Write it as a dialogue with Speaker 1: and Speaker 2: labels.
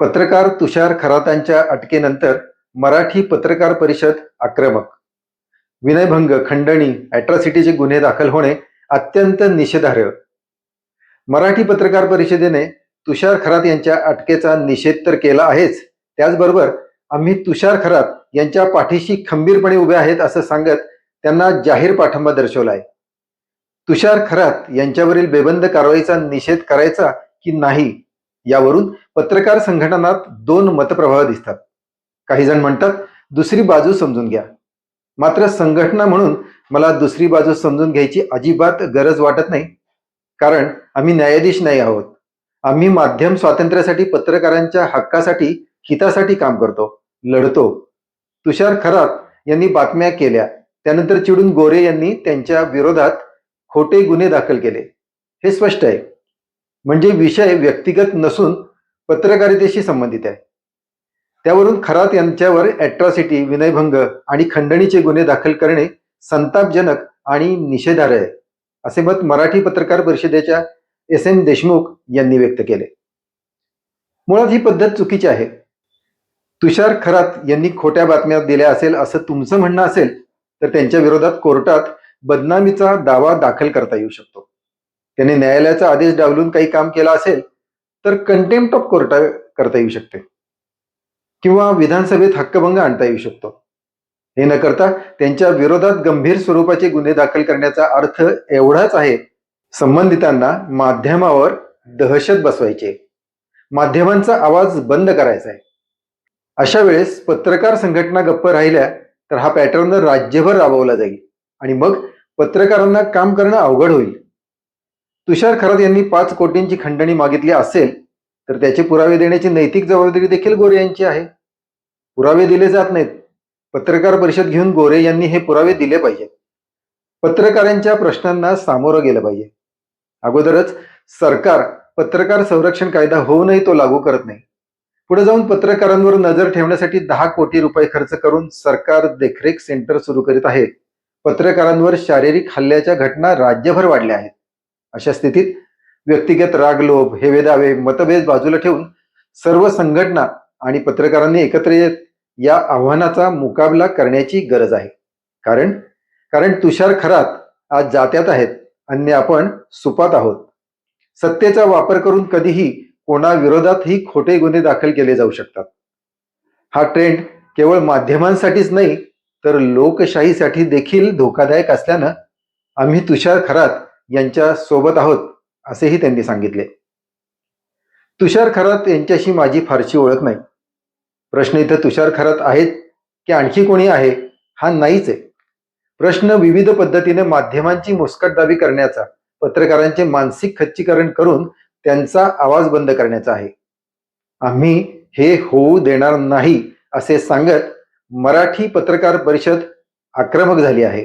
Speaker 1: पत्रकार तुषार खरातांच्या अटकेनंतर मराठी पत्रकार परिषद आक्रमक. विनयभंग खंडणी अॅट्रॉसिटीचे गुन्हे दाखल होणे अत्यंत निषेधार्ह. मराठी पत्रकार परिषदेने तुषार खरात यांच्या अटकेचा निषेध तर केला आहेच. त्याचबरोबर आम्ही तुषार खरात यांच्या पाठीशी खंबीरपणे उभे आहेत असं सांगत त्यांना जाहीर पाठिंबा दर्शवलाय. तुषार खरात यांच्यावरील बेबंद कारवाईचा निषेध करायचा की नाही यावरून पत्रकार संघटनात दोन मतप्रवाह दिसतात. काही जण म्हणतात दुसरी बाजू समजून घ्या. मात्र संघटना म्हणून मला दुसरी बाजू समजून घ्यायची अजिबात गरज वाटत नाही. कारण आम्ही न्यायाधीश नाही आहोत. आम्ही माध्यम स्वातंत्र्यासाठी पत्रकारांच्या हक्कासाठी हितासाठी काम करतो लढतो. तुषार खरात यांनी बातम्या केल्या. त्यानंतर चिडून गोरे यांनी त्यांच्या विरोधात खोटे गुन्हे दाखल केले. हे स्पष्ट आहे. म्हणजे विषय व्यक्तिगत नसून पत्रकारितेशी संबंधित आहे. त्यावरून खरात यांच्यावर अॅट्रॉसिटी विनयभंग आणि खंडणीचे गुन्हे दाखल करणे संतापजनक आणि निषेधार्ह आहे असे मत मराठी पत्रकार परिषदेच्या एस एम देशमुख यांनी व्यक्त केले. मुळात ही पद्धत चुकीची आहे. तुषार खरात यांनी खोट्या बातम्या दिल्या असेल असं तुमचं म्हणणं असेल तर त्यांच्या विरोधात कोर्टात बदनामीचा दावा दाखल करता येऊ शकतो. त्यांनी न्यायालयाचा आदेश डावलून काही काम केलं असेल तर कंटेम्प्ट ऑफ कोर्ट करता येऊ शकते. किंवा विधानसभेत हक्कभंग आणता येऊ शकतो. हे न करता त्यांच्या विरोधात गंभीर स्वरूपाचे गुन्हे दाखल करण्याचा अर्थ एवढाच आहे संबंधितांना माध्यमावर दहशत बसवायचे. माध्यमांचा आवाज बंद करायचा आहे. अशा वेळेस पत्रकार संघटना गप्प राहिल्या तर हा पॅटर्न राज्यभर राबवला जाईल. आणि मग पत्रकारांना काम करणं अवघड होईल. तुषार खरात यांनी पाच कोटींची खंडणी मागितली असेल तर त्याचे पुरावे देण्याची नैतिक जबाबदारी देखील गोरे यांची आहे. पुरावे दिले जात नाहीत. पत्रकार परिषद घेऊन गोरे यांनी हे पुरावे दिले पाहिजेत. पत्रकारांच्या प्रश्नांना सामोरं गेलं पाहिजे. अगोदरच सरकार पत्रकार संरक्षण कायदा होऊनही तो लागू करत नाही. पुढे जाऊन पत्रकारांवर नजर ठेवण्यासाठी दहा कोटी रुपये खर्च करून सरकार देखरेख सेंटर सुरू करीत आहे. पत्रकारांवर शारीरिक हल्ल्याच्या घटना राज्यभर वाढल्या आहेत. अशा स्थितीत व्यक्तिगत रागलोभ हे वेदावे मतभेद बाजूला ठेवून सर्व संघटना आणि पत्रकारांनी एकत्र येत या आव्हानाचा मुकाबला करण्याची गरज आहे. कारण कारण तुषार खरात आज जात्यात आहेत अन्य आपण सुपात आहोत. सत्तेचा वापर करून कधीही कोणाविरोधातही खोटे गुन्हे दाखल केले जाऊ शकतात. हा ट्रेंड केवळ माध्यमांसाठीच नाही तर लोकशाहीसाठी देखील धोकादायक असल्यानं आम्ही तुषार खरात यांच्या सोबत आहोत असेही त्यांनी सांगितले. तुषार खरात यांच्याशी माझी फारशी ओळख नाही. प्रश्न इथं तुषार खरात आहेत की आणखी कोणी आहे हा नाहीच आहे. प्रश्न विविध पद्धतीने माध्यमांची मुस्कटदाबी करण्याचा पत्रकारांचे मानसिक खच्चीकरण करून त्यांचा आवाज बंद करण्याचा आहे. आम्ही हे होऊ देणार नाही असे सांगत मराठी पत्रकार परिषद आक्रमक झाली आहे.